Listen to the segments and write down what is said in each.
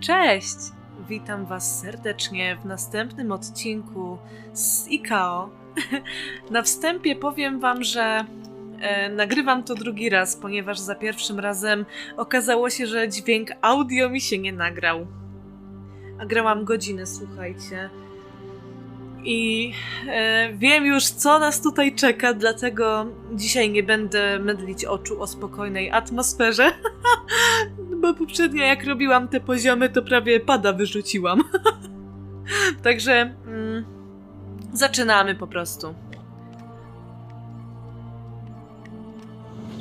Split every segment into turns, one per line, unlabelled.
Cześć! Witam Was serdecznie w następnym odcinku z IKO. Na wstępie powiem Wam, że e, nagrywam to drugi raz, ponieważ za pierwszym razem okazało się, że dźwięk audio mi się nie nagrał. A grałam godzinę, słuchajcie. I e, wiem już, co nas tutaj czeka, dlatego dzisiaj nie będę mydlić oczu o spokojnej atmosferze. Bo poprzednio jak robiłam te poziomy, to prawie pada wyrzuciłam. Także mm, zaczynamy po prostu.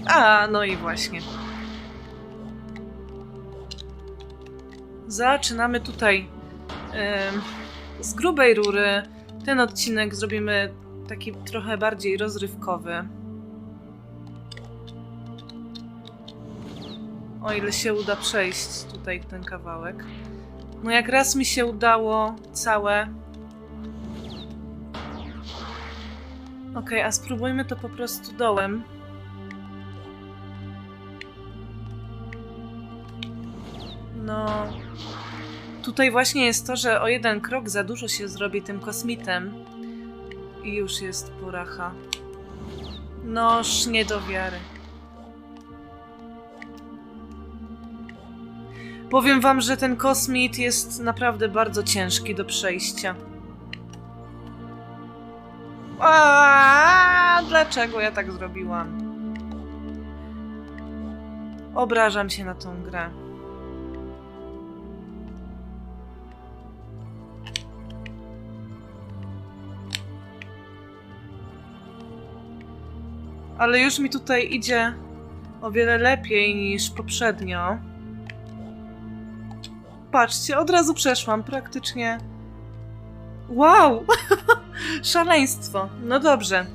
A, no i właśnie. Zaczynamy tutaj em, z grubej rury. Ten odcinek zrobimy taki trochę bardziej rozrywkowy. O ile się uda przejść tutaj ten kawałek. No jak raz mi się udało całe. Okej, a spróbujmy to po prostu dołem. No. Tutaj właśnie jest to, że o jeden krok za dużo się zrobi tym kosmitem. I już jest poracha. Noż nie do wiary. Powiem wam, że ten kosmit jest naprawdę bardzo ciężki do przejścia. A, dlaczego ja tak zrobiłam? Obrażam się na tą grę. Ale już mi tutaj idzie o wiele lepiej niż poprzednio. Patrzcie, od razu przeszłam praktycznie. Wow! Szaleństwo. No dobrze.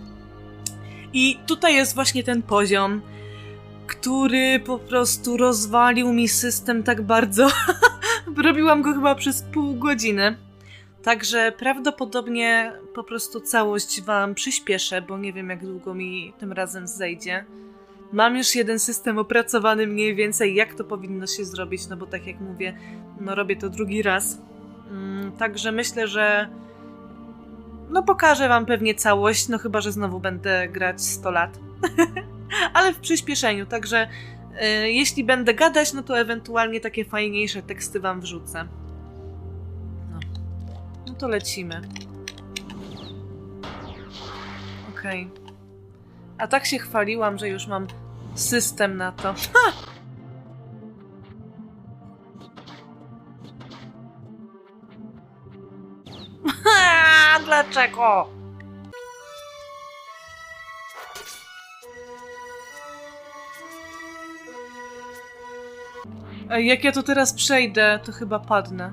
I tutaj jest właśnie ten poziom, który po prostu rozwalił mi system tak bardzo. Robiłam go chyba przez pół godziny. Także prawdopodobnie po prostu całość wam przyspieszę, bo nie wiem jak długo mi tym razem zejdzie. Mam już jeden system opracowany mniej więcej, jak to powinno się zrobić, no bo tak jak mówię, no robię to drugi raz. Mm, także myślę, że no pokażę wam pewnie całość, no chyba, że znowu będę grać 100 lat. Ale w przyspieszeniu, także y, jeśli będę gadać, no to ewentualnie takie fajniejsze teksty wam wrzucę. No, no to lecimy. Okej. A tak się chwaliłam, że już mam system na to. Ha! Dlaczego? Jak ja to teraz przejdę, to chyba padnę.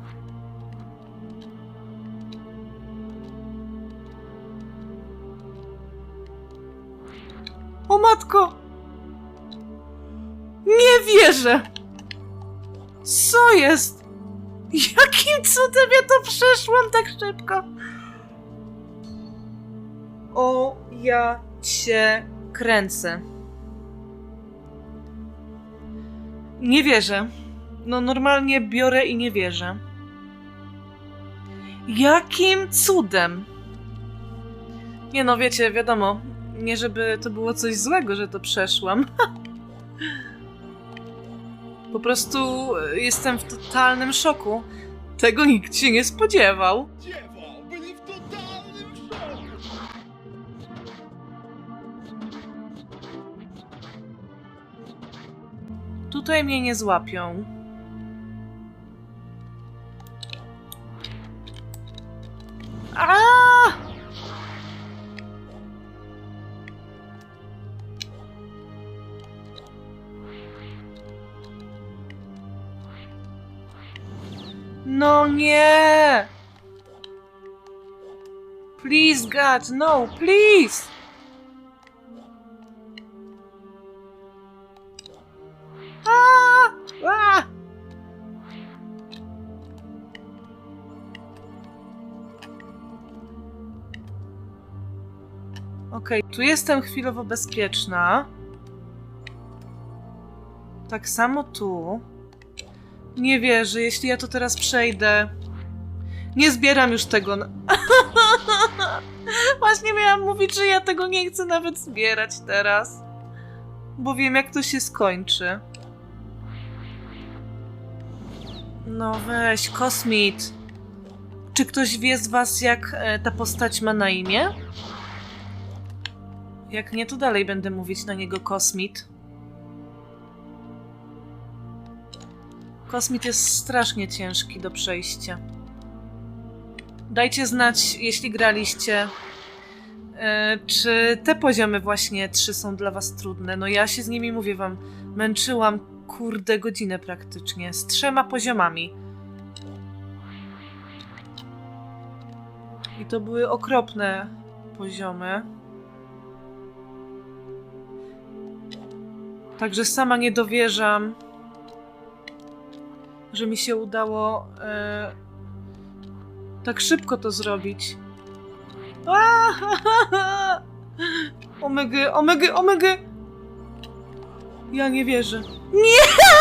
O matko! Wierzę! Co jest? Jakim cudem ja to przeszłam tak szybko? O, ja cię kręcę. Nie wierzę. No normalnie biorę i nie wierzę. Jakim cudem? Nie no, wiecie, wiadomo, nie żeby to było coś złego, że to przeszłam. Po prostu e, jestem w totalnym szoku. Tego nikt się nie spodziewał. Tutaj mnie nie złapią. A! No nie! Please God, no, please! A! A! Okej, tu jestem chwilowo bezpieczna. Tak samo tu. Nie wierzę, jeśli ja to teraz przejdę. Nie zbieram już tego. na- Właśnie miałam mówić, że ja tego nie chcę nawet zbierać teraz. Bo wiem, jak to się skończy. No weź, Kosmit. Czy ktoś wie z was, jak e, ta postać ma na imię? Jak nie, to dalej będę mówić na niego Kosmit. Kosmit jest strasznie ciężki do przejścia. Dajcie znać, jeśli graliście, e, czy te poziomy właśnie trzy są dla was trudne. No ja się z nimi, mówię wam, męczyłam kurde godzinę praktycznie, z trzema poziomami. I to były okropne poziomy. Także sama nie dowierzam, że mi się udało e, tak szybko to zrobić. Aaaa! Omega, omega, omega! Ja nie wierzę. Nie!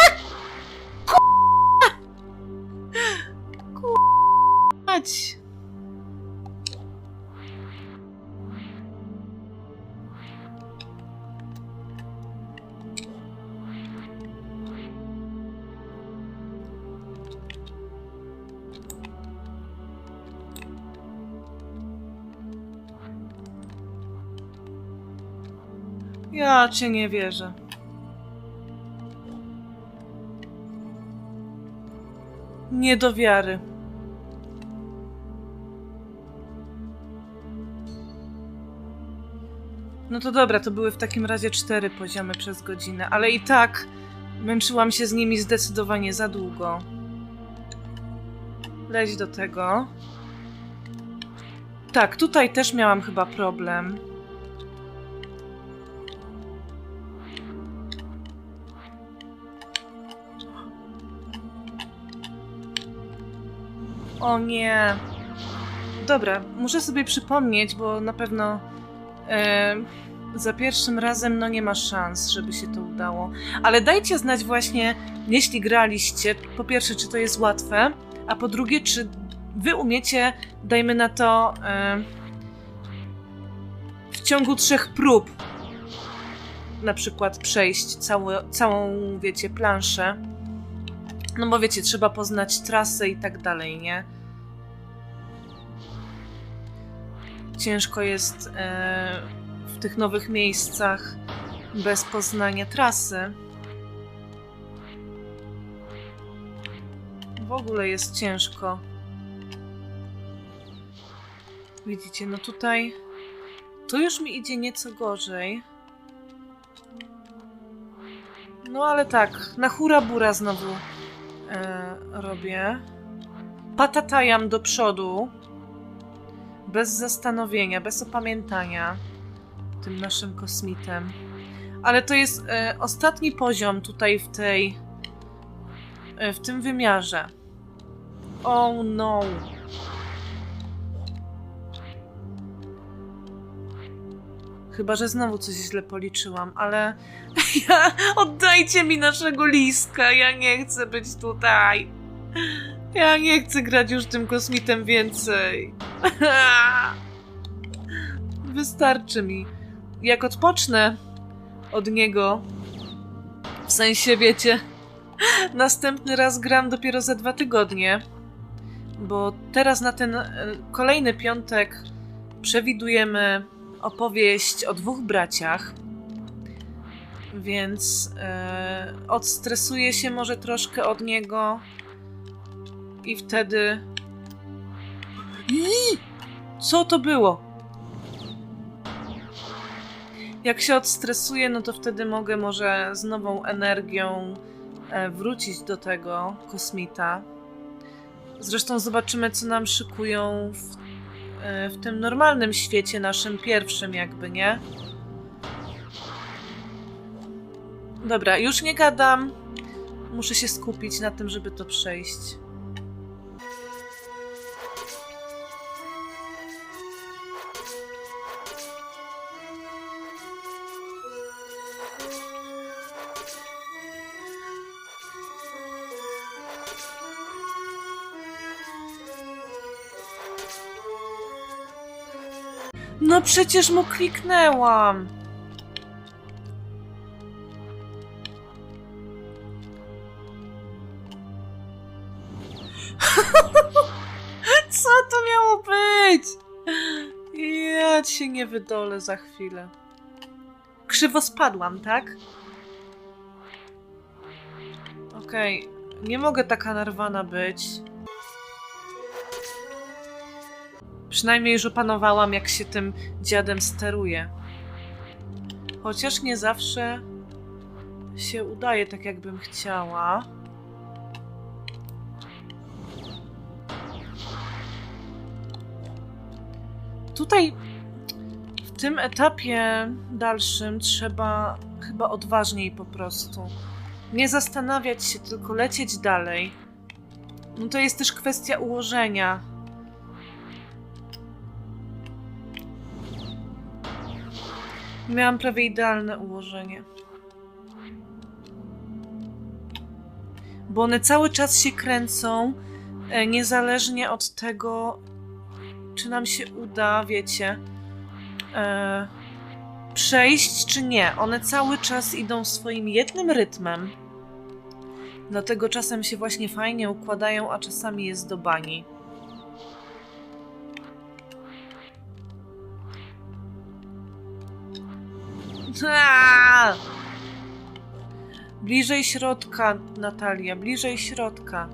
Ja cię nie wierzę. Nie do wiary. No to dobra, to były w takim razie cztery poziomy przez godzinę, ale i tak męczyłam się z nimi zdecydowanie za długo. Leć do tego. Tak, tutaj też miałam chyba problem. O nie. Dobra, muszę sobie przypomnieć, bo na pewno e, za pierwszym razem no nie ma szans, żeby się to udało. Ale dajcie znać właśnie, jeśli graliście, po pierwsze, czy to jest łatwe, a po drugie, czy wy umiecie, dajmy na to, e, w ciągu trzech prób na przykład przejść całe, całą, wiecie, planszę. No bo wiecie, trzeba poznać trasę i tak dalej, nie? Ciężko jest e, w tych nowych miejscach bez poznania trasy. W ogóle jest ciężko. Widzicie, no tutaj to już mi idzie nieco gorzej. No ale tak, na hura bura znowu robię. Patatajam do przodu. Bez zastanowienia, bez opamiętania. Tym naszym kosmitem. Ale to jest e, ostatni poziom tutaj w tej. E, w tym wymiarze. Oh no. Chyba, że znowu coś źle policzyłam, ale ja, oddajcie mi naszego liska. Ja nie chcę być tutaj. Ja nie chcę grać już tym kosmitem więcej. Wystarczy mi. Jak odpocznę od niego, w sensie wiecie, następny raz gram dopiero za dwa tygodnie, bo teraz na ten e, kolejny piątek przewidujemy opowieść o dwóch braciach. Więc e, odstresuję się może troszkę od niego i wtedy. Co to było? Jak się odstresuję, no to wtedy mogę może z nową energią e, wrócić do tego kosmita. Zresztą zobaczymy, co nam szykują w, e, w tym normalnym świecie, naszym pierwszym, jakby, nie? Dobra, już nie gadam. Muszę się skupić na tym, żeby to przejść. No przecież mu kliknęłam. Co to miało być? Ja ci nie wydolę za chwilę. Krzywo spadłam, tak? Okej, nie mogę taka narwana być. Przynajmniej już opanowałam, jak się tym dziadem steruje. Chociaż nie zawsze się udaje tak, jakbym chciała. Tutaj w tym etapie dalszym trzeba chyba odważniej po prostu. Nie zastanawiać się, tylko lecieć dalej. No to jest też kwestia ułożenia. Miałam prawie idealne ułożenie. Bo one cały czas się kręcą, e, niezależnie od tego, czy nam się uda, wiecie, e, przejść, czy nie. One cały czas idą swoim jednym rytmem. Dlatego czasem się właśnie fajnie układają, a czasami jest do bani. Bliżej środka, Natalia, bliżej środka.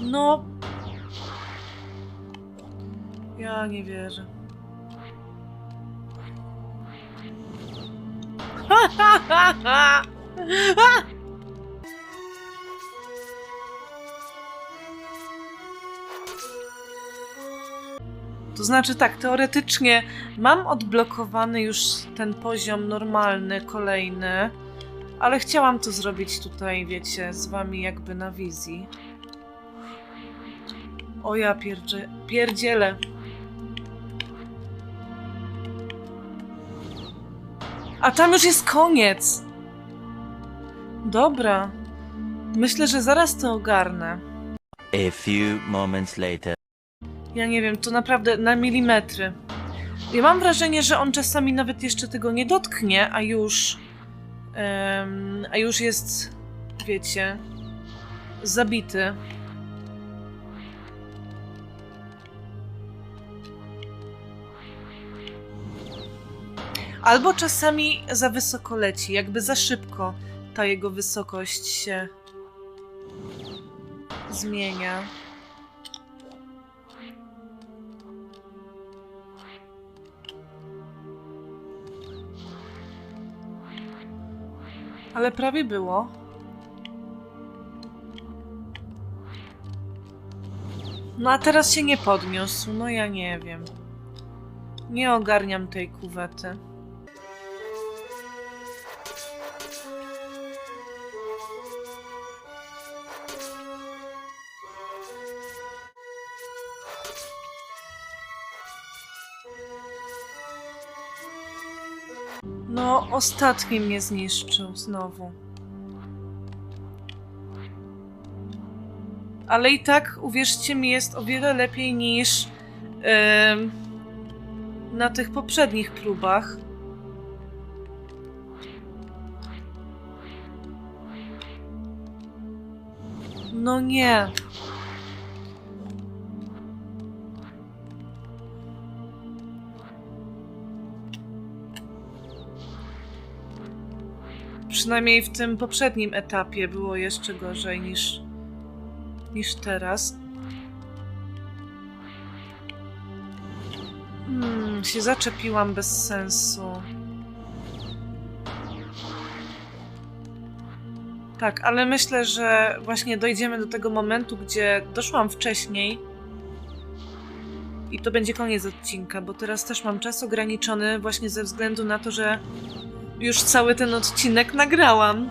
No. Ja nie wierzę. Ha, ha, ha, ha! To znaczy tak, teoretycznie mam odblokowany już ten poziom normalny, kolejny, ale chciałam to zrobić tutaj, wiecie, z wami jakby na wizji. O ja pierdzie, pierdzielę. A tam już jest koniec. Dobra. Myślę, że zaraz to ogarnę.
A few moments later.
Ja nie wiem, to naprawdę na milimetry. Ja mam wrażenie, że on czasami nawet jeszcze tego nie dotknie, a już. em, a już jest, wiecie, zabity. Albo czasami za wysoko leci, jakby za szybko ta jego wysokość się zmienia. Ale prawie było. No a teraz się nie podniósł. No ja nie wiem. Nie ogarniam tej kuwety. Ostatni mnie zniszczył znowu. Ale i tak, uwierzcie mi, jest o wiele lepiej niż em, na tych poprzednich próbach. No nie. Przynajmniej w tym poprzednim etapie było jeszcze gorzej niż, niż teraz. Hmm, się zaczepiłam bez sensu. Tak, ale myślę, że właśnie dojdziemy do tego momentu, gdzie doszłam wcześniej. I to będzie koniec odcinka, bo teraz też mam czas ograniczony właśnie ze względu na to, że już cały ten odcinek nagrałam.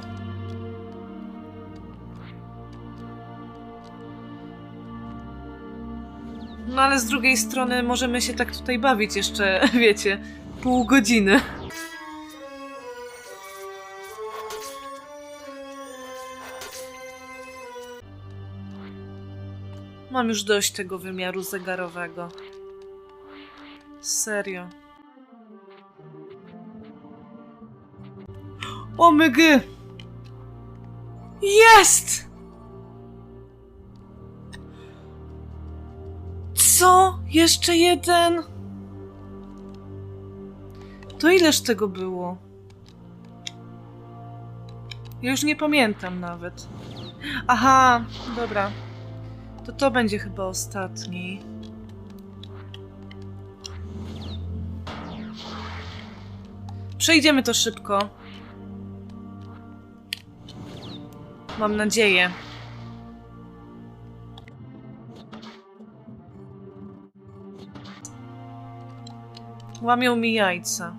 No ale z drugiej strony możemy się tak tutaj bawić jeszcze, wiecie, pół godziny. Mam już dość tego wymiaru zegarowego. Serio. O mygy! Jest! Co? Jeszcze jeden? To ileż tego było? Ja już nie pamiętam nawet. Aha, dobra. To to będzie chyba ostatni. Przejdziemy to szybko. Mam nadzieję. Łamią mi jajca.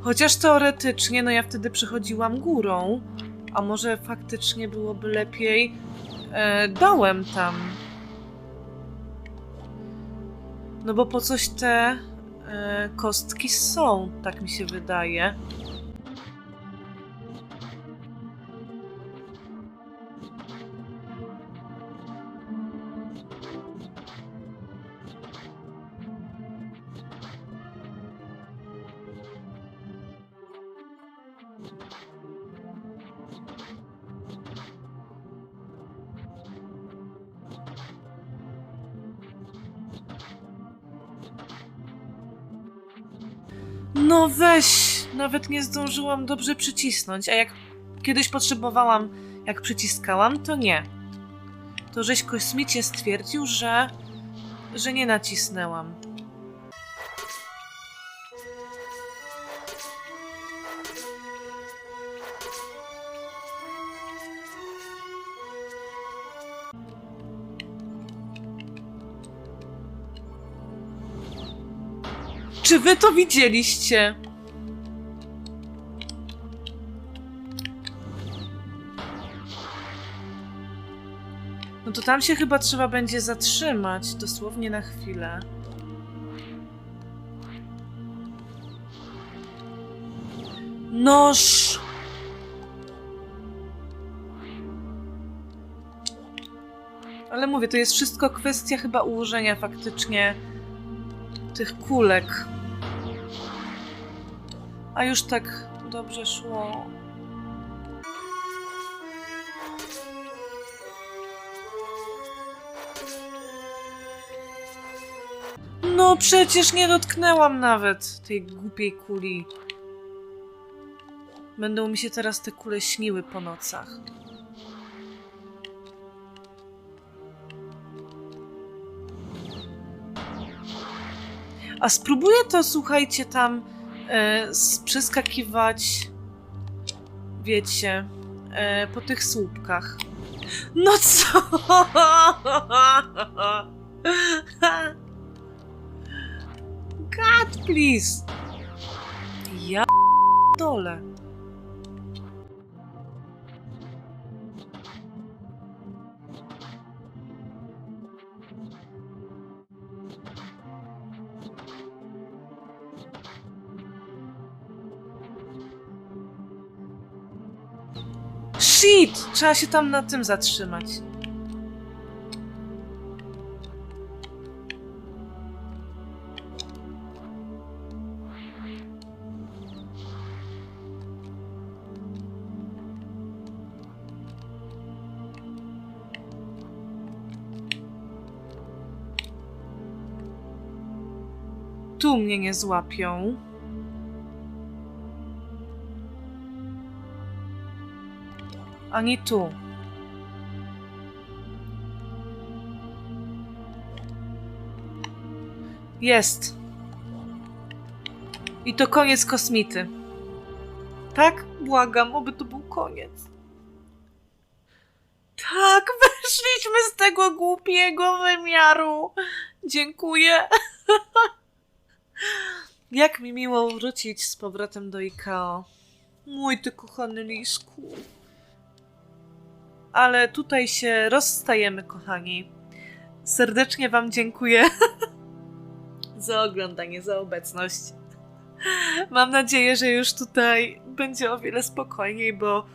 Chociaż teoretycznie, no ja wtedy przechodziłam górą, a może faktycznie byłoby lepiej e, dołem tam. No bo po coś te e, kostki są, tak mi się wydaje. No weź, nawet nie zdążyłam dobrze przycisnąć, a jak kiedyś potrzebowałam, jak przyciskałam, to nie. To żeś kosmicie stwierdził, że, że nie nacisnęłam. Czy wy to widzieliście? No to tam się chyba trzeba będzie zatrzymać, dosłownie na chwilę. Noż! Ale mówię, to jest wszystko kwestia chyba ułożenia faktycznie tych kulek. A już tak dobrze szło. No przecież nie dotknęłam nawet tej głupiej kuli. Będą mi się teraz te kule śniły po nocach. A spróbuję to, słuchajcie, tam e, przeskakiwać, wiecie, e, po tych słupkach. No co? God, please. Ja dole. Trzeba się tam na tym zatrzymać. Tu mnie nie złapią. Ani tu. Jest. I to koniec kosmity. Tak? Błagam, oby to był koniec. Tak, wyszliśmy z tego głupiego wymiaru. Dziękuję. Jak mi miło wrócić z powrotem do IKO. Mój ty kochany lisku. Ale tutaj się rozstajemy, kochani. Serdecznie Wam dziękuję za oglądanie, za obecność. Mam nadzieję, że już tutaj będzie o wiele spokojniej, bo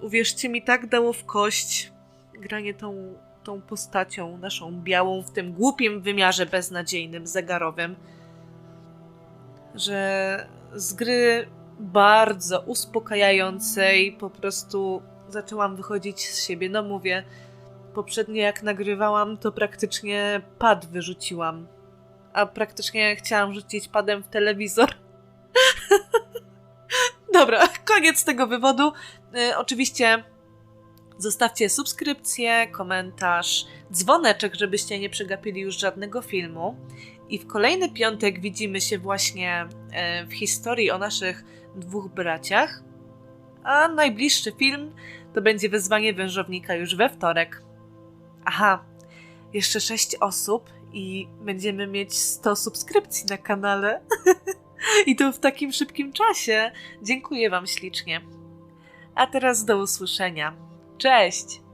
uwierzcie mi, tak dało w kość granie tą, tą postacią naszą białą w tym głupim wymiarze beznadziejnym, zegarowym, że z gry bardzo uspokajającej po prostu zaczęłam wychodzić z siebie. No mówię, poprzednio jak nagrywałam, to praktycznie pad wyrzuciłam. A praktycznie chciałam rzucić padem w telewizor. Dobra, koniec tego wywodu. Y, oczywiście zostawcie subskrypcję, komentarz, dzwoneczek, żebyście nie przegapili już żadnego filmu. I w kolejny piątek widzimy się właśnie e, w historii o naszych dwóch braciach. A najbliższy film to będzie wyzwanie wężownika już we wtorek. Aha, jeszcze 6 osób i będziemy mieć 100 subskrypcji na kanale. I to w takim szybkim czasie. Dziękuję Wam ślicznie. A teraz do usłyszenia. Cześć!